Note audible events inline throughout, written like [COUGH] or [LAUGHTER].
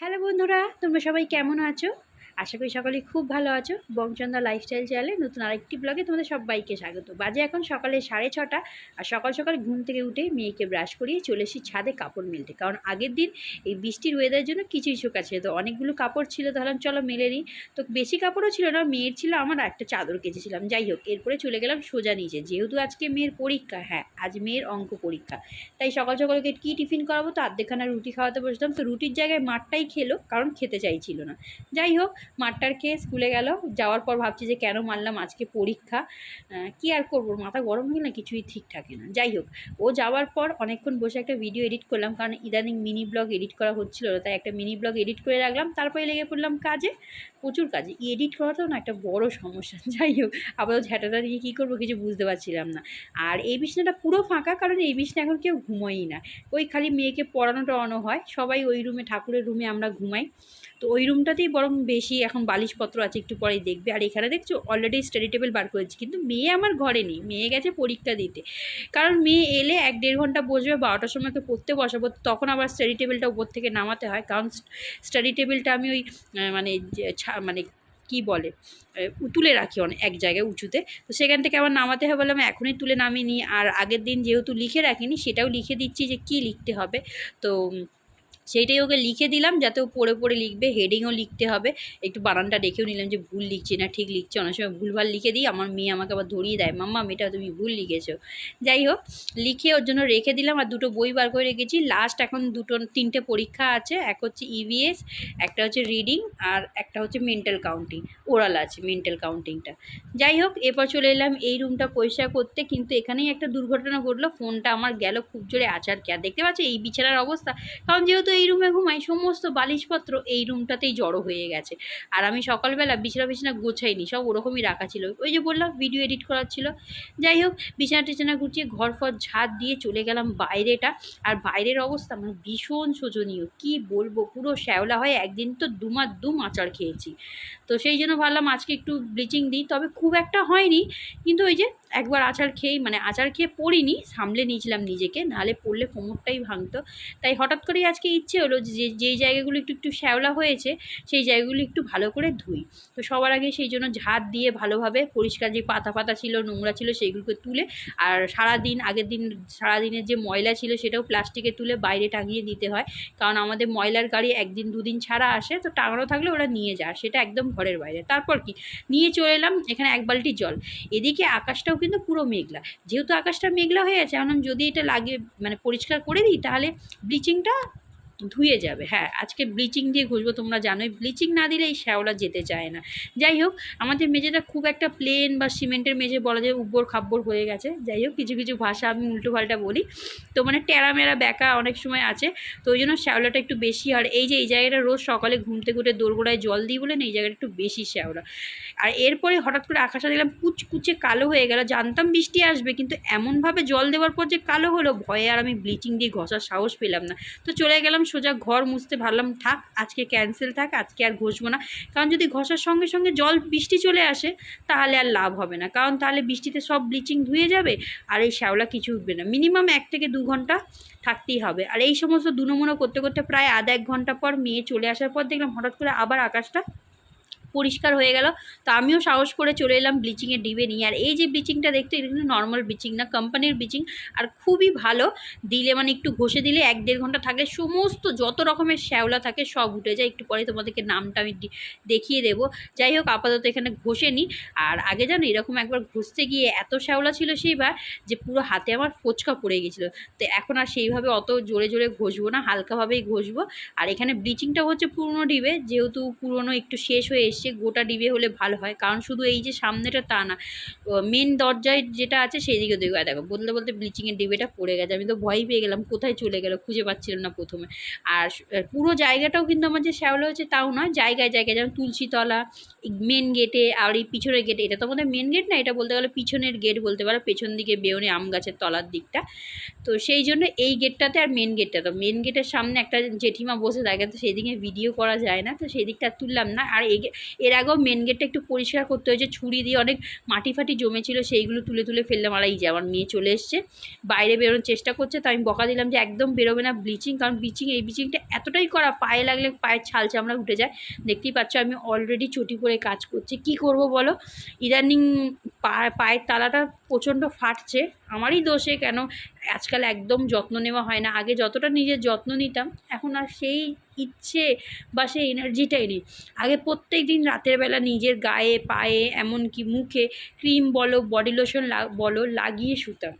Hello বন্ধুরা তোমরা সবাই কেমন আছো? আশা করি সকলেই খুব ভালো আছো। বংচন্দা লাইফস্টাইল চ্যানেলে নতুন আরেকটি ব্লগে তোমাদের সবাইকে স্বাগত। বাজে এখন সকালে সাড়ে ছটা আর সকাল সকাল ঘুম থেকে উঠে মেয়েকে ব্রাশ করিয়ে চলে এসেছি ছাদে কাপড় মেলতে। কারণ আগের দিন এই বৃষ্টির ওয়েদারের জন্য কিছুই শুকাচ্ছে তো অনেকগুলো কাপড় ছিল ধরলাম চলো মেলে নিই। তো বেশি কাপড়ও ছিল না, মেয়ের ছিল আমার একটা চাদর কেচেছিলাম। যাই হোক, এরপরে চলে গেলাম সোজা নিচে। যেহেতু আজকে মেয়ের পরীক্ষা হ্যাঁ আজ মেয়ের অঙ্ক পরীক্ষা। তাই সকাল সকাল ওকে কী টিফিন করাবো? তো আর্ধেকখানা রুটি খাওয়াতে বসলাম। তো রুটির জায়গায় মাঠটাই খেলো, কারণ খেতে চাইছিল না। যাই হোক মাঠটার খেয়ে স্কুলে গেল। যাওয়ার পর ভাবছি যে কেন মারলাম আজকে পরীক্ষা। কি আর করব? মাথা গরম হয়ে না কিছুই ঠিক থাকে না। যাই হোক, ও যাওয়ার পর অনেকক্ষণ বসে একটা ভিডিও এডিট করলাম। কারণ ইদানিং মিনি ব্লগ এডিট করা হচ্ছিল তাই একটা মিনি ব্লগ এডিট করে রাখলাম। তারপরে লেগে পড়লাম কাজে, প্রচুর কাজে। এডিট করাটাও না একটা বড় সমস্যা। [LAUGHS] যাই হোক, আপাতত ঝ্যাটাটা দিয়ে কী করব কিছু বুঝতে পারছিলাম না। আর এই বিছনাটা পুরো ফাঁকা, কারণ এই বিছনা এখন কেউ ঘুমোই না। ওই খালি মেয়েকে পড়ানো টড়ানো হয় সবাই ওই রুমে ঠাকুরের রুমে আমরা ঘুমাই। তো ওই রুমটাতেই বরং বেশি এখন বালিশপত্র আছে, একটু পরেই দেখবে। আর এখানে দেখছ অলরেডি স্টাডি টেবিল বার করেছি। কিন্তু মেয়ে আমার ঘরে নেই, মেয়ে গেছে পরীক্ষা দিতে। কারণ মেয়ে এলে এক দেড় ঘণ্টা বসবে, বারোটার সময় তো পড়তে বসাবো, তখন আবার স্টাডি টেবিলটা উপর থেকে নামাতে হয়। কারণ স্টাডি টেবিলটা আমি ওই মানে মানে কি বলে তুলে রাখি অনেক এক জায়গায় উঁচুতে। তো সেখান থেকে আবার নামাতে হবে বললাম এখনই তুলে নামিনি আর আগের দিন যেহেতু লিখে রাখিনি, সেটাও লিখে দিচ্ছি যে কি লিখতে হবে। তো সেইটাই ওকে লিখে দিলাম যাতে ও পড়ে পড়ে লিখবে হেডিংও লিখতে হবে। একটু বানানটা দেখেও নিলাম যে ভুল লিখছি না, ঠিক লিখছে। অনেক সময় ভুলভাল লিখে দিই, আমার মেয়ে আমাকে আবার ধরিয়ে দেয়, মাম্মা, মেয়েটা তুমি ভুল লিখেছো। যাই হোক, লিখে ওর জন্য রেখে দিলাম আর দুটো বই বার করে রেখেছি। লাস্ট এখন দুটো, তিনটে পরীক্ষা আছে, এক হচ্ছে ইভিএস একটা হচ্ছে রিডিং আর একটা হচ্ছে মেন্টাল কাউন্টিং ওরাল আছে মেন্টাল কাউন্টিংটা যাই হোক, এরপর চলে এলাম এই রুমটা পরিষ্কার করতে, কিন্তু এখানেই একটা দুর্ঘটনা ঘটলো। ফোনটা আমার গেল খুব জোরে আচার কে। দেখতে পাচ্ছি এই বিছানার অবস্থা, কারণ যেহেতু এই রুমে ঘুমাই, সমস্ত বালিশপত্র এই রুমটাতেই জড়ো হয়ে গেছে। আর আমি সকালবেলা বিছানা বিছানা গোছাইনি, সব ওরকমই রাখা ছিল। ওই যে বললাম ভিডিও এডিট করার ছিল। যাই হোক, বিছানা টিছানা গুছিয়ে ঘর ফর ঝাড় দিয়ে চলে গেলাম বাইরেটা। আর বাইরের অবস্থা মানে ভীষণ শোচনীয়। কি বলব, পুরো শ্যাওলা হয় একদিন তো দুমার দুম আচার খেয়েছি। তো সেই জন্য ভাবলাম আজকে একটু ব্লিচিং দিই। তবে খুব একটা হয়নি, কিন্তু ওই যে একবার আচার খেয়েই মানে আচার খেয়ে পড়িনি, সামলে নিয়েছিলাম নিজেকে। নাহলে পড়লে কোমরটাই ভাঙতো। তাই হঠাৎ করেই আজকে ইচ্ছে হলো যে যেই জায়গাগুলো একটু একটু শ্যাওলা হয়েছে, সেই জায়গাগুলো একটু ভালো করে ধুই। তো সবার আগে সেই জন্য ঝাড় দিয়ে ভালোভাবে পরিষ্কার যে পাতা পাতা ছিল, নোংরা ছিল সেইগুলোকে তুলে আর সারাদিন, আগের দিন, সারাদিনের যে ময়লা ছিল সেটাও প্লাস্টিকে তুলে বাইরে টাঙিয়ে দিতে হয়। কারণ আমাদের ময়লার গাড়ি একদিন, দুদিন ছাড়া আসে, তো টাঙানো থাকলে ওরা নিয়ে যায় সেটা একদম ঘরের বাইরে। তারপর কি? নিয়ে চলে এলাম এখানে এক বালটি জল। এদিকে আকাশটাও কিন্তু পুরো মেঘলা। যেহেতু আকাশটা মেঘলা হয়ে আছে এখন যদি এটা লাগে মানে পরিষ্কার করে দিই, তাহলে ব্লিচিংটা ধুয়ে যাবে। হ্যাঁ আজকে ব্লিচিং দিয়ে ঘষবো, তোমরা জানোই ব্লিচিং না দিলে এই শ্যাওলা যেতে চায় না। যাই হোক, আমাদের মেঝেটা খুব একটা প্লেন বা সিমেন্টের মেঝে বলা যায় উব্বর খাব্বর হয়ে গেছে। যাই হোক, কিছু কিছু ভাষা আমি উল্টো পাল্টা বলি। তো মানে টেরা মেরা ব্যাকা অনেক সময় আছে, তো ওই জন্য শ্যাওলাটা একটু বেশি। আর এই যে, এই জায়গাটা রোজ সকালে ঘুম থেকে উঠে দোরগোড়ায় জল দিই বলে না, এই জায়গাটা একটু বেশি শ্যাওলা। আর এরপরে হঠাৎ করে আকাশটা দেখলাম, কুচকুচে কালো হয়ে গেল। জানতাম বৃষ্টি আসবে, কিন্তু এমনভাবে জল দেওয়ার পর যে কালো হলো, ভয়ে আর আমি ব্লিচিং দিয়ে ঘষার সাহস পেলাম না। তো চলে গেলাম সোজা ঘর মুছতে ভাবলাম, থাক, আজকে ক্যান্সেল থাক, আজকে আর ঘষবো না। কারণ যদি ঘষার সঙ্গে সঙ্গে জল, বৃষ্টি চলে আসে, তাহলে আর লাভ হবে না। কারণ তাহলে বৃষ্টিতে সব ব্লিচিং ধুয়ে যাবে, আর এই শ্যাওলা কিছু উঠবে না। মিনিমাম এক থেকে দু ঘণ্টা থাকতেই হবে। আর এই সমস্ত দুনমুনো করতে করতে প্রায় আধা এক ঘণ্টা পর মেয়ে চলে আসার পর দেখলাম হঠাৎ করে আবার আকাশটা পরিষ্কার হয়ে গেল। তো আমিও সাহস করে চলে এলাম ব্লিচিংয়ের ডিবে নিয়ে। আর এই যে ব্লিচিংটা দেখতে, এটা কিন্তু নর্মাল ব্লিচিং না কোম্পানির ব্লিচিং আর খুবই ভালো, দিলে মানে একটু ঘষে দিলে এক দেড় ঘণ্টা থাকলে সমস্ত যত রকমের শ্যাওলা থাকে সব উঠে যায়। একটু পরে তোমাদেরকে নামটা আমি দেখিয়ে দেবো। যাই হোক, আপাতত এখানে ঘষে নিই আর আগে জানো, এরকম একবার ঘষতে গিয়ে এত শ্যাওলা ছিল সেইবার যে পুরো হাতে আমার ফোচকা পড়ে গেছিল। তো এখন আর সেইভাবে অত জোরে জোরে ঘষবো না, হালকাভাবেই ঘষবো। আর এখানে ব্লিচিংটা হচ্ছে পুরনো ডিবে, যেহেতু পুরনো একটু শেষ হয়ে গোটা ডিবে হলে ভালো হয়। কারণ শুধু এই যে সামনেটা তা না। মেন দরজায় যেটা আছে সেই দিকে দেখো দেখো, বলতে বলতে ব্লিচিংয়ের ডিবেটা পড়ে গেছে। আমি তো ভয় পেয়ে গেলাম, কোথায় চলে গেল, খুঁজে পাচ্ছিলাম না প্রথমে। আর পুরো জায়গাটাও কিন্তু আমার যে শ্যাওলা হয়েছে তাও নয়, জায়গায় জায়গায়। যেমন তুলসীতলা মেন গেটে আর এই পিছনের গেটে এটা তো আমাদের মেন গেট না, এটা বলতে গেলে পিছনের গেট বলতে পারো। পেছন দিকে বেউনে আম গাছের তলার দিকটা। তো সেই জন্য এই গেটটাতে আর মেন গেটটা তো মেন গেটের সামনে একটা জেঠিমা বসে থাকে, তো সেই দিকে ভিডিও করা যায় না। তো সেই দিকটা তুললাম না। আর এর আগেও মেন গেটটা একটু পরিষ্কার করতে হয়েছে, ছুরি দিয়ে অনেক মাটি ফাটি জমেছিল, সেইগুলো তুলে তুলে ফেললাম আর এই যে আমার মেয়ে চলে এসছে। বাইরে বেরোনোর চেষ্টা করছে তো আমি বকা দিলাম যে একদম বেরোবে না ব্লিচিং কারণ ব্লিচিং এই ব্লিচিংটা এতটাই করা, পায়ে লাগলে পায়ের ছাল চামড়া উঠে যায়। দেখতেই পাচ্ছ আমি অলরেডি চটি পরে কাজ করছি। কি করব বলো? ইদানিং পায়ের তালাটা প্রচণ্ড ফাটছে। আমারই দোষে কেন আজকাল একদম যত্ন নেওয়া হয় না। আগে যতটা নিজের যত্ন নিতাম, এখন আর সেই ইচ্ছে বা সেই এনার্জিটাই নেই। আগে প্রত্যেক দিন রাতের বেলা নিজের গায়ে, পায়ে, এমনকি মুখে ক্রিম বলো, বডি লোশন বলো লাগিয়ে শুতাম।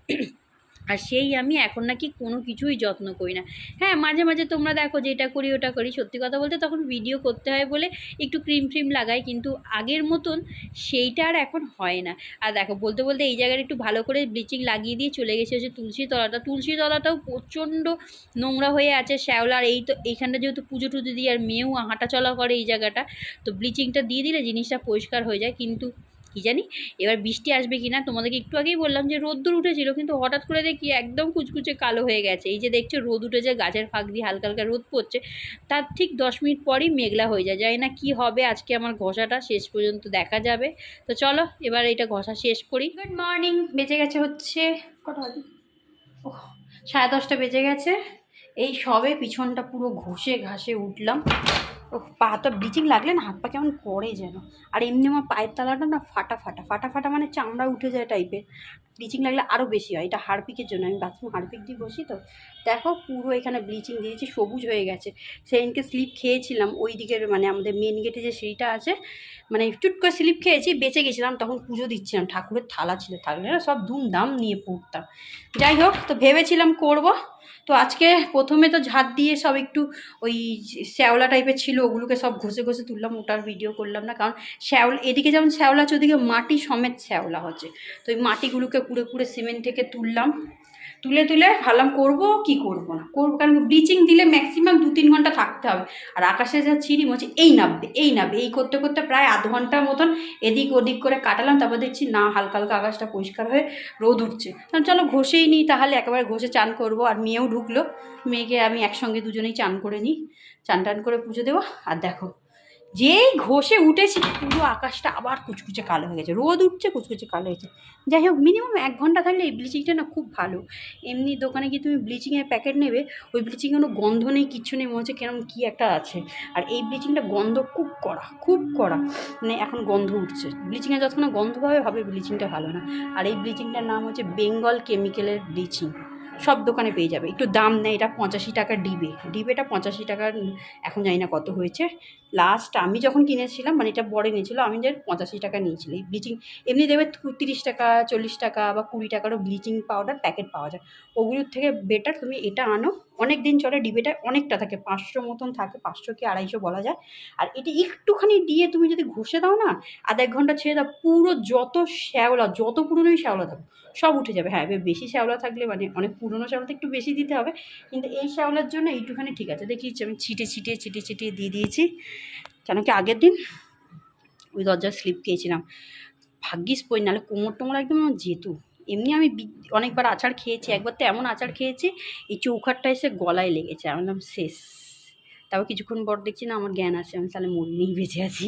আর সেই আমি এখন নাকি কোনো কিছুই যত্ন করি না। হ্যাঁ মাঝে মাঝে তোমরা দেখো যে এটা করি, ওটা করি। সত্যি কথা বলতে তখন ভিডিও করতে হয় বলে একটু ক্রিম ফ্রিম লাগাই, কিন্তু আগের মতন সেইটা আর এখন হয় না। আর দেখো, বলতে বলতে এই জায়গাটা একটু ভালো করে ব্লিচিং লাগিয়ে দিয়ে চলে গেছে হচ্ছে তুলসী তলাটা। তুলসী তলাটাও প্রচণ্ড নোংরা হয়ে আছে শ্যাওলার এই তো এইখানটা যেহেতু পুজো টুজো দিয়ে আর মেয়েও হাঁটা চলা করে এই জায়গাটা, তো ব্লিচিংটা দিয়ে দিলে জিনিসটা পরিষ্কার হয়ে যায়। কিন্তু কী জানি? এবার বৃষ্টি আসবে কি না তোমাদেরকে একটু আগেই বললাম যে রোদ্দুর উঠেছিল, কিন্তু হঠাৎ করে দেখি একদম কুচকুচে কালো হয়ে গেছে। এই যে দেখছ, রোদ উঠেছে, গাছের ফাঁক দিয়ে হালকা হালকা রোদ পড়ছে। তার ঠিক দশ মিনিট পরই মেঘলা হয়ে যায়। জানি না কি হবে আজকে আমার ঘষাটা, শেষ পর্যন্ত দেখা যাবে। তো চলো, এবার এটা ঘষা শেষ করি। গুড মর্নিং বেজে গেছে হচ্ছে কটা ও সাড়ে দশটা বেজে গেছে। এই সবে পিছনটা পুরো ঘষে ঘাসে উঠলাম। ও পাটা ব্লিচিং লাগলে না হাত পা কেমন করে যেন। আর এমনি আমার পায়ের তলাটা না ফাটা ফাটা ফাটা ফাটা মানে চামড়া উঠে যায় টাইপের ব্লিচিং লাগলে আরও বেশি হয়, এটা হারপিকের জন্য। আমি বাথরুম হারপিক দিয়ে বসি তো। দেখো, পুরো এখানে ব্লিচিং দিয়েছি, সবুজ হয়ে গেছে। সেদিনকে স্লিপ খেয়েছিলাম, ওই দিকের মানে আমাদের মেন গেটে যে সিঁড়িটা আছে মানে চুট করে স্লিপ খেয়েছি, বেঁচে গেছিলাম, তখন পুজো দিচ্ছিলাম, ঠাকুরের থালা ছিল থাকলে সব ধুমধাম নিয়ে পড়তাম। যাই হোক, তো ভেবেছিলাম করব তো আজকে প্রথমে তো ঝাঁট দিয়ে সব একটু ওই শ্যাওলা টাইপের ছিল, ওগুলোকে সব ঘষে ঘষে তুললাম, ওটার ভিডিও করলাম না, কারণ শ্যাওল, এদিকে যেমন শ্যাওলা আছে, ওদিকে মাটি সমেত শ্যাওলা হচ্ছে। তো ওই মাটিগুলোকে কুড়ে কুড়ে সিমেন্ট থেকে তুললাম। তুলে তুলে ভাবলাম, করব কি করব না? করব, কারণ ব্লিচিং দিলে ম্যাক্সিমাম দু তিন ঘণ্টা থাকতে হবে। আর আকাশে যা চিনি হচ্ছে এই নামবে এই নামবে এই করতে করতে প্রায় আধ ঘণ্টার মতন এদিক ওদিক করে কাটালাম, তারপর দেখছি না, হালকা হালকা আকাশটা পরিষ্কার হয়ে রোদ উঠছে। চলো ঘষেই নিই, তাহলে একেবারে ঘষে চান করব। আর মেয়েও ঢুকলো। মেয়েকে আমি একসঙ্গে দুজনেই চান করে নিই। চান টান করে পুজো দেবো। আর দেখো যেই ঘষে উঠেছি, পুরো আকাশটা আবার কুচকুচে কালো হয়ে গেছে। রোদ উঠছে, কুচকুচে কালো হয়েছে। যাই হোক মিনিমাম এক ঘণ্টা থাকলে এই ব্লিচিংটা না খুব ভালো। এমনি দোকানে গিয়ে তুমি ব্লিচিংয়ের প্যাকেট নেবে, ওই ব্লিচিং কোনো গন্ধ নেই, কিচ্ছু নেই, মনে হচ্ছে কেরম কী একটা আছে। আর এই ব্লিচিংটা গন্ধ খুব কড়া খুব কড়া। মানে এখন গন্ধ উঠছে। ব্লিচিংয়ে যতক্ষণ গন্ধ পাবে ভাবে ব্লিচিংটা ভালো না। আর এই ব্লিচিংটার নাম হচ্ছে বেঙ্গল কেমিক্যালের ব্লিচিং সব দোকানে পেয়ে যাবে। একটু দাম নেয় এটা পঁচাশি টাকা ডিবে। ডিবেটা পঁচাশি টাকার এখন জানি না কত হয়েছে। লাস্ট আমি যখন কিনেছিলাম মানে এটা বড় নিয়েছিল আমি যে পঁচাশি টাকা নিয়েছিলি ব্লিচিং এমনি দেবে তিরিশ টাকা, চল্লিশ টাকা বা কুড়ি টাকারও ব্লিচিং পাউডার প্যাকেট পাওয়া যায়। ওগুলোর থেকে বেটার তুমি এটা আনো অনেক দিন চলে ডিবেটা অনেকটা থাকে, পাঁচশো মতন থাকে, পাঁচশো কি আড়াইশো বলা যায়। আর এটা একটুখানি দিয়ে তুমি যদি ঘষে দাও না, আধ এক ঘণ্টা ছেড়ে দাও, পুরো যত শ্যাওলা, যত পুরনোই শ্যাওলা থাকো সব উঠে যাবে। হ্যাঁ এবার বেশি শ্যাওলা থাকলে মানে অনেক পুরনো শ্যাওলাতে একটু বেশি দিতে হবে, কিন্তু এই শ্যাওলার জন্য এইটুখানি ঠিক আছে। দেখিয়েছি আমি ছিটে ছিটে ছিটে ছিটিয়ে দিয়ে দিয়েছি। কেন কি আগের দিন ওই দরজার স্লিপ খেয়েছিলাম। ভাগ্যিস পই নাহলে কোমর টোমর একদম যেত। এমনি আমি অনেকবার আচার খেয়েছি, একবার তো এমন আচার খেয়েছি, এই চৌখাটটা এসে গলায় লেগেছে। আমার নাম শেষ। তারপর কিছুক্ষণ পর দেখছি, না, আমার জ্ঞান আছে, আমি তাহলে মরিনেই বেঁচে আছি।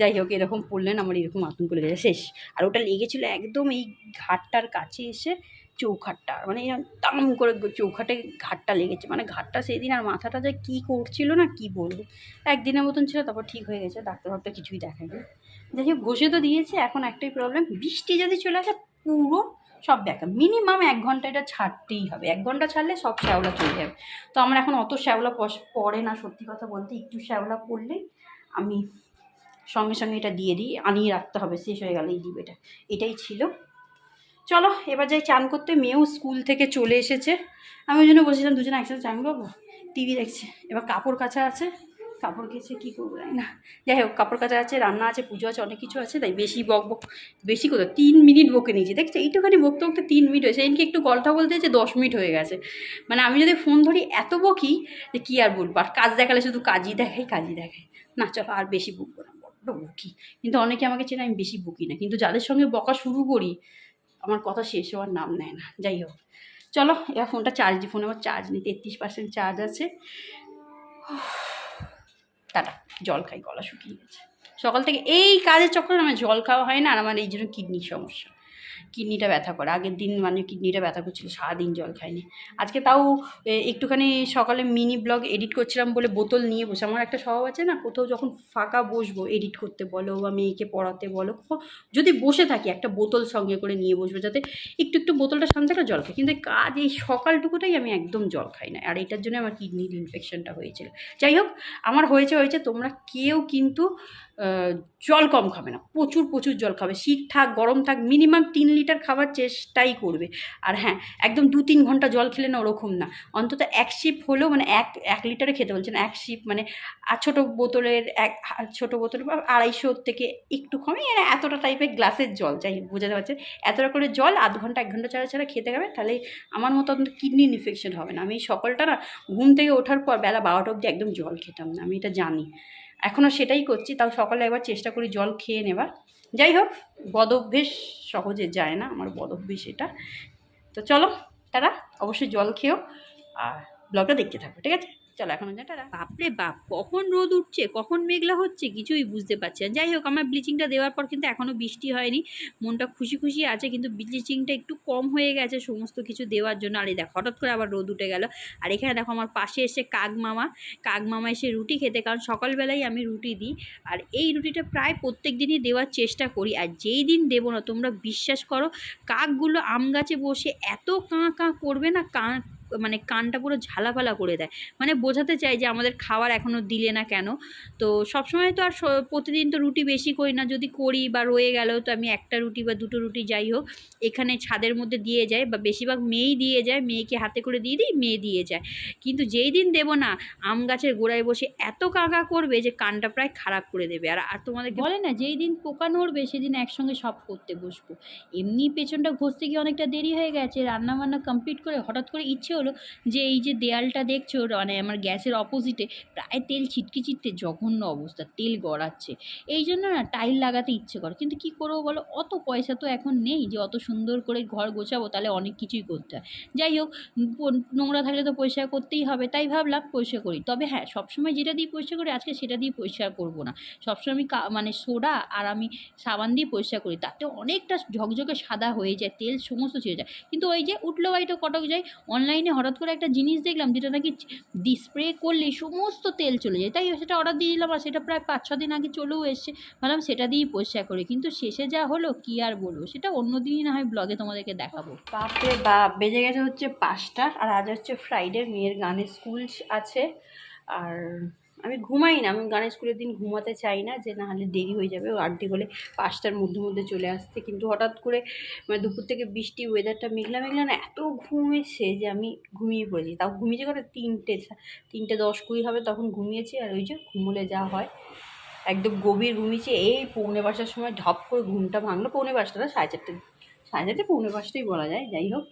যাই হোক, এরকম পড়লেন, আমার এরকম আতঙ্ক লেগে যায়। শেষ। আর ওটা লেগেছিলো একদম এই ঘাটটার কাছে এসে চৌখাটটা মানে এরকম দাম করে চৌখাটে ঘাটটা লেগেছে। মানে ঘাটটা সেই দিন আর মাথাটা যে কী করছিল না, কি বলব? একদিনের মতন ছিল, তারপর ঠিক হয়ে গেছে ডাক্তার ফাক্তার কিছুই দেখায়নি। যাই হোক, ঘষে তো দিয়েছে, এখন একটাই প্রবলেম বৃষ্টি যদি চলে আসে, পুরো সব দেখা মিনিমাম এক ঘণ্টা এটা ছাড়তেই হবে। এক ঘণ্টা ছাড়লে সব শ্যাওলা চলে যাবে। তো আমার এখন অত শ্যাওলা পড়ে না, সত্যি কথা বলতে। একটু শ্যাওলা পড়লেই আমি সঙ্গে সঙ্গে এটা দিয়ে দিই। আনিয়ে রাখতে হবে। শেষ হয়ে গেল এই ডিবেটা। এটাই ছিল। চলো, এবার যাই চান করতে। মেয়েও স্কুল থেকে চলে এসেছে। আমি ওই জন্য বলছিলাম, দুজনে একসাথে চান করব? টিভি দেখছে। এবার কাপড় কাচা আছে। কাপড় কেচে কী করব জানি না। যাই হোক, কাপড় কাচা আছে, রান্না আছে, পুজো আছে, অনেক কিছু আছে, তাই বেশি বক বক, বেশি কোথাও তিন মিনিট বকে নিয়েছি। দেখছ এইটুখানি বকতে বকতে তিন মিনিট হয়েছে। এদিকে একটু গল্পটা বলতে যে দশ মিনিট হয়ে গেছে। মানে আমি যদি ফোন ধরি, এত বকি যে কী আর বলব? আর কাজ দেখালে শুধু কাজই দেখাই কাজই দেখাই। না, চলো, আর বেশি বকবো না, বড্ড বকি। কিন্তু অনেকে আমাকে চেনে, আমি বেশি বকি না। কিন্তু যাদের সঙ্গে বকা শুরু করি, আমার কথা শেষ হওয়ার নাম নেয় না। যাই হোক, চলো, এবার ফোনটা চার্জ ফোনে আমার চার্জ নেই, তেত্রিশ পার্সেন্ট চার্জ আছে। টাটা, জল খাই, গলা শুকিয়ে গেছে। সকাল থেকে এই কাজের চক্রে আমার জল খাওয়া হয় না আর আমার এই জন্য কিডনির সমস্যা। কিডনিটা ব্যথা করে। আগের দিন মানে কিডনিটা ব্যথা করছিল, সারাদিন জল খাইনি আজকে তাও একটুখানি সকালে মিনি ব্লগ এডিট করছিলাম বলে বোতল নিয়ে বসে। আমার একটা স্বভাব আছে না, কোথাও যখন ফাঁকা বসবো, এডিট করতে বলো বা মেয়েকে পড়াতে বলো যদি বসে থাকি একটা বোতল সঙ্গে করে নিয়ে বসবো যাতে একটু একটু বোতলটা সামনে থাকলে জল খাই। কিন্তু কাজ, এই সকালটুকুটাই আমি একদম জল খাই না। আর এটার জন্য আমার কিডনির ইনফেকশনটা হয়েছিল। যাই হোক, আমার হয়েছে হয়েছে। তোমরা কেউ কিন্তু জল কম খাবে না, প্রচুর প্রচুর জল খাবে। শীত থাক, গরম থাক মিনিমাম তিন লিটার খাবার চেষ্টাই করবে। আর হ্যাঁ একদম দু তিন ঘণ্টা জল খেলে না ওরকম না। অন্তত এক শিপ হলেও মানে এক এক লিটারে খেতে বলছেন, এক শিপ মানে আর ছোটো বোতলের এক ছোটো বোতল বা আড়াইশো থেকে একটু কমে মানে এতটা টাইপের গ্লাসের জল, যাই বোঝাতে পারছে এতটা করে জল আধ ঘণ্টা, এক ঘণ্টা ছাড়া ছাড়া খেতে হবে, তাহলে আমার মতো অন্তত কিডনি ইনফেকশন হবে না। আমি সকালটা না, ঘুম থেকে ওঠার পর বেলা বারোটা অবধি একদম জল খেতাম না, আমি এটা জানি। এখনও সেটাই করছি, তাও সকালে একবার চেষ্টা করি জল খেয়ে নেবার। যাই হোক, বদ অভ্যেস সহজে যায় না, আমার বদ অভ্যেস এটা। তো চলো তারা অবশ্যই জল খেয়েও আর ব্লগটা দেখতে থাকো, ঠিক আছে? চলো এখন বাপরে বাপ, কখন রোদ উঠছে, কখন মেঘলা হচ্ছে, কিছুই বুঝতে পারছি না। যাই হোক, আমার ব্লিচিংটা দেওয়ার পর কিন্তু এখনও বৃষ্টি হয়নি, মনটা খুশি খুশি আছে, কিন্তু ব্লিচিংটা একটু কম হয়ে গেছে সমস্ত কিছু দেওয়ার জন্য। আর এই দেখো, হঠাৎ করে আবার রোদ উঠে গেল। আর এখানে দেখো, আমার পাশে এসে কাক মামা কাক মামা এসে রুটি খেতে, কারণ সকালবেলায় আমি রুটি দিই। আর এই রুটিটা প্রায় প্রত্যেক দিনই দেওয়ার চেষ্টা করি, আর যেই দিন দেবো না, তোমরা বিশ্বাস করো, কাকগুলো আম গাছে বসে এত কাঁ কাঁ করবে না, কাঁ মানে কানটা পুরো ঝালাফালা করে দেয়। মানে বোঝাতে চাই যে আমাদের খাবার এখনও দিলে না কেন। তো সবসময় তো আর প্রতিদিন তো রুটি বেশি করি না। যদি করি বা রয়ে গেলেও তো আমি একটা রুটি বা দুটো রুটি যাই হোক, এখানে ছাদের মধ্যে দিয়ে যায় বা বেশিরভাগ মেয়েই দিয়ে যায়। মেয়েকে হাতে করে দিয়ে দিই, মেয়ে দিয়ে যায়। কিন্তু যেই দিন দেবো না, আম গাছের গোড়ায় বসে এত কাকা করবে যে কানটা প্রায় খারাপ করে দেবে। আর আর তোমাদের বলে না, যেই দিন পোকা নড়বে, সেদিন একসঙ্গে সব করতে বসবো। এমনি পেছনটা ঘষতে গিয়ে অনেকটা দেরি হয়ে গেছে রান্না বান্না কমপ্লিট করে হঠাৎ করে ইচ্ছে হলো যে এই যে দেয়ালটা দেখছ মানে আমার গ্যাসের অপোজিটে প্রায় তেল ছিটকে ছিটতে জঘন্য অবস্থা, তেল গড়াচ্ছে। এই জন্য না টাইল লাগাতে ইচ্ছে করে। কিন্তু কি করব বলো? অত পয়সা তো এখন নেই যে অত সুন্দর করে ঘর গোছাবো, তাহলে অনেক কিছুই করতে হয়। যাই হোক নোংরা থাকলে তো পরিষ্কার করতেই হবে, তাই ভাবলাম পরিষ্কার করি। তবে হ্যাঁ সবসময় যেটা দিয়ে পরিষ্কার করি, আজকে সেটা দিয়ে পরিষ্কার করব না। সবসময় আমি মানে সোডা আর আমি সাবান দিয়ে পরিষ্কার করি, তাতে অনেকটা ঝকঝকে সাদা হয়ে যায়, তেল সমস্ত ছেড়ে যায়। কিন্তু ওই যে উঠল বাড়িতে কটক যায় অনলাইনে হঠাৎ করে একটা জিনিস দেখলাম, যেটা নাকি স্প্রে করলে সমস্ত তেল চলে যায়। তাই সেটা অর্ডার দিয়ে দিলাম আর সেটা প্রায় পাঁচ ছ দিন আগে চলেও এসছে। ভাবলাম সেটা দিয়েই পরিষ্কার করে। কিন্তু শেষে যা হলো, কি আর বলব? সেটা অন্য দিনই না হয় ব্লগে তোমাদেরকে দেখাবো। বাপরে বা বেজে গেছে হচ্ছে পাঁচটা আর আজ হচ্ছে ফ্রাইডে মেয়ের গানের স্কুল আছে। আর আমি ঘুমাই না, আমি গানের স্কুলের দিন ঘুমাতে চাই না, যে না হলে দেরি হয়ে যাবে। আড্ডি হলে পাঁচটার মধ্যে মধ্যে চলে আসতে কিন্তু হঠাৎ করে মানে দুপুর থেকে বৃষ্টি ওয়েদারটা মেঘলা মেঘলা না, এত ঘুম এসছে যে আমি ঘুমিয়ে পড়েছি। তাও ঘুমিয়েছি করে তিনটে তিনটে দশ কুড়ি হবে তখন ঘুমিয়েছি। আর ওই যে ঘুমলে যা হয়, একদম গভীর ঘুমিয়েছি। এই পৌনে পাঁচটার সময় ঢপ করে ঘুমটা ভাঙলো। পৌনে পাঁচটা সাড়ে চারটে সাড়ে চারটে, পৌনে পাঁচটাই বলা যায়। যাই হোক,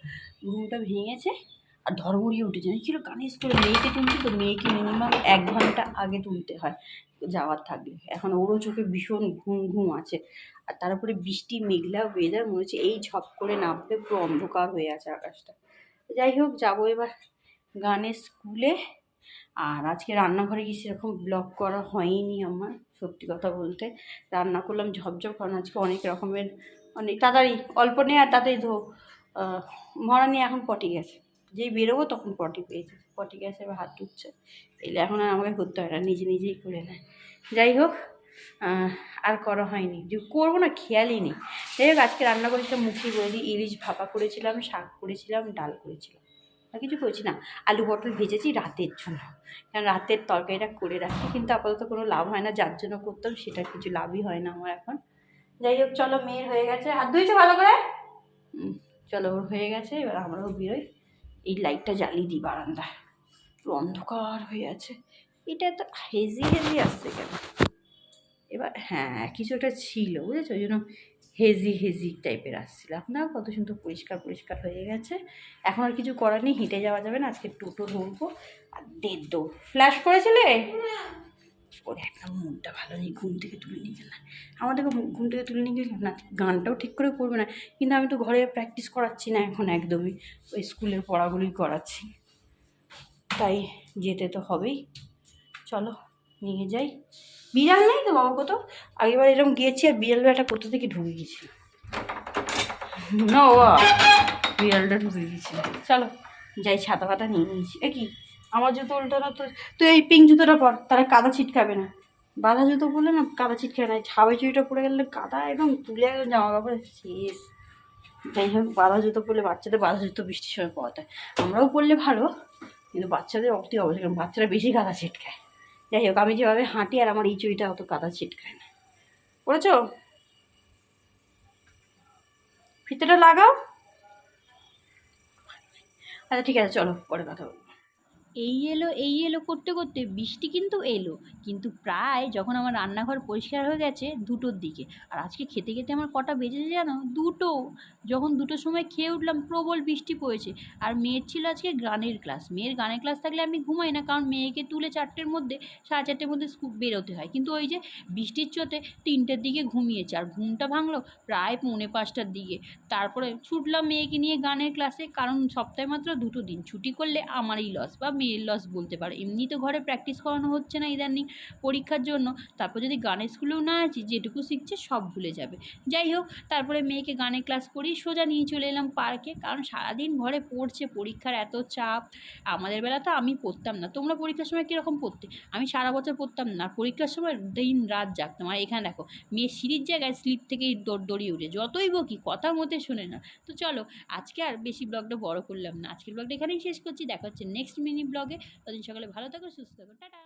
ঘুমটা ভেঙেছে। আর ধরমড়িয়ে উঠেছে। ছিল গানে স্কুলে মেয়েকে তুলছি তো মেয়েকে মিনিমাম এক ঘণ্টা আগে তুলতে হয় যাওয়ার থাকলে। এখন ওরও চোখে ভীষণ ঘুম ঘুম আছে। আর তার উপরে বৃষ্টি, মেঘলা ওয়েদার মনে হচ্ছে এই ঝপ করে নামবে পুরো অন্ধকার হয়ে আছে আকাশটা। যাই হোক, যাব এবার গানের স্কুলে আর আজকে রান্নাঘরে গিয়ে সেরকম ব্লগ করা হয়নি আমার, সত্যি কথা বলতে। রান্না করলাম ঝপঝপ কারণ আজকে অনেক রকমের, অনেক তাড়াতাড়ি, অল্প নেই আর তাড়াতাড়ি ধো। মহারানি এখন পটি গেছে। যেই বেরোবো তখন পটি পেয়েছে, পটি গেছে এবার হাত ধুচ্ছে এলে এখন আর আমাকে করতে হয় না, নিজে নিজেই করে নেয়। যাই হোক আর করা হয়নি। যে করব না, খেয়ালই নেই। যাই হোক, আজকে রান্না করেছিলাম মুখি বলি ইলিশ ভাপা করেছিলাম, শাক করেছিলাম, ডাল করেছিলাম। আর কিছু করেছি না, আলু পটল ভেজেছি রাতের জন্য। কারণ রাতের তরকারিটা করে রাখি, কিন্তু আপাতত কোনো লাভ হয় না, যার জন্য করতাম সেটা কিছু লাভই হয় না আমার এখন। যাই হোক, চলো, মেয়ের হয়ে গেছে। হাত ধুয়েছে ভালো করে? চলো, ওর হয়ে গেছে, এবার আমরাও বেরোই। এই লাইটটা জ্বালিয়ে দিই বারান্দায়। পুরো অন্ধকার হয়ে আছে। এটা তো হেজি হেজি আসছে কেন? এবার হ্যাঁ কিছু একটা ছিল, বুঝেছ? ওই জন্য হেজি হেজি টাইপের আসছিল। আপনার কত সুন্দর পরিষ্কার পরিষ্কার হয়ে গেছে। এখন আর কিছু করার নেই, হেঁটে যাওয়া যাবে না। আজকে টোটো ধরবো আর দেড় দৌড়। ফ্ল্যাশ করেছিলে? ওরে একদম মুডটা ভালো নেই, ঘুম থেকে তুলে নিয়ে গেলাম আমাদেরকে ঘুম থেকে তুলে নিয়ে গেলাম না, গানটাও ঠিক করে করবে না। কিন্তু আমি তো ঘরে প্র্যাকটিস করাচ্ছি না এখন একদমই। ওই স্কুলের পড়াগুলোই করাচ্ছি। তাই যেতে তো হবেই। চলো, নিয়ে যাই। বিড়াল নেই তো বাবা কত আগেবার এরকম গিয়েছি আর বিড়াল একটা কোথা থেকে ঢুকে গেছিল? না বিড়ালটা ঢুকে গেছিল। চলো, যাই, ছাতা পাতা নিয়ে নিয়েছি। এ কি? আমার জুতো উল্টানো তো তুই এই পিঙ্ক জুতোটা পর, তারা কাদা ছিটকাবে না। বাঁধা জুতো পরলে না কাদা ছিটকাবে না ছাওয়াই চুড়িটা পরে গেলে কাদা একদম তুলে একদম জামা কাপড়, শেষ। যাই হোক, বাঁধা জুতো পরলে বাচ্চাদের বাঁধা জুতো বৃষ্টির সময় পাওয়া যায় আমরাও পরলে ভালো, কিন্তু বাচ্চাদের অতি অবশ্যই বাচ্চারা বেশি কাদা ছিটকায়। যাই হোক, আমি যেভাবে হাঁটি আর আমার এই চুড়িটা অত কাদা ছিটকায় না। পড়েছো? ফিতেটা লাগাও। আচ্ছা ঠিক আছে, চলো, পরে কথা বলব। এই এলো এই এলো করতে করতে বৃষ্টি কিন্তু এলো। কিন্তু প্রায় যখন আমার রান্নাঘর পরিষ্কার হয়ে গেছে দুটোর দিকে। আর আজকে খেতে খেতে আমার কটা বেজেছে জানো? দুটো। যখন দুটোর সময় খেয়ে উঠলাম প্রবল বৃষ্টি পড়েছে। আর মেয়ের ছিল আজকে গানের ক্লাস। মেয়ের গানের ক্লাস থাকলে আমি ঘুমাই না। কারণ মেয়েকে তুলে চারটের মধ্যে, সাড়ে চারটের মধ্যে স্কুল বেরোতে হয়। কিন্তু ওই যে বৃষ্টির চোতে তিনটের দিকে ঘুমিয়েছে। আর ঘুমটা ভাঙলো প্রায় পৌনে পাঁচটার দিকে। তারপরে ছুটলাম মেয়েকে নিয়ে গানের ক্লাসে। কারণ সপ্তাহে মাত্র দুটো দিন। ছুটি করলে আমারই লস বা মেয়ের লস বলতে পারো। এমনি তো ঘরে প্র্যাকটিস করানো হচ্ছে না ইদানিং পরীক্ষার জন্য। তারপর যদি গানের স্কুলেও না আছি, যেটুকু শিখছে সব ভুলে যাবে। যাই হোক, তারপরে মেয়েকে গানের ক্লাস করি সোজা নিয়ে চলে এলাম পার্কে কারণ সারাদিন ঘরে পড়ছে, পরীক্ষার এত চাপ। আমাদের বেলা তো আমি পড়তাম না। তোমরা পরীক্ষার সময় কীরকম পড়তে? আমি সারা বছর পড়তাম না। পরীক্ষার সময় দিন রাত জাগতাম। আর এখানে দেখো মেয়ে সিঁড়ির জায়গায় স্লিপ থেকেই দৌড় দৌড়িয়ে উঠে। যতই বকি, কথা মতে শোনে না। তো চলো, আজকে আর বেশি ব্লগটা বড় করলাম না। আজকের ব্লগটা এখানেই শেষ করছি। দেখা হচ্ছে নেক্সট মিনি ব্লগে। ততদিন সকালে ভালো থাকো সুস্থ থাকো। টাটা।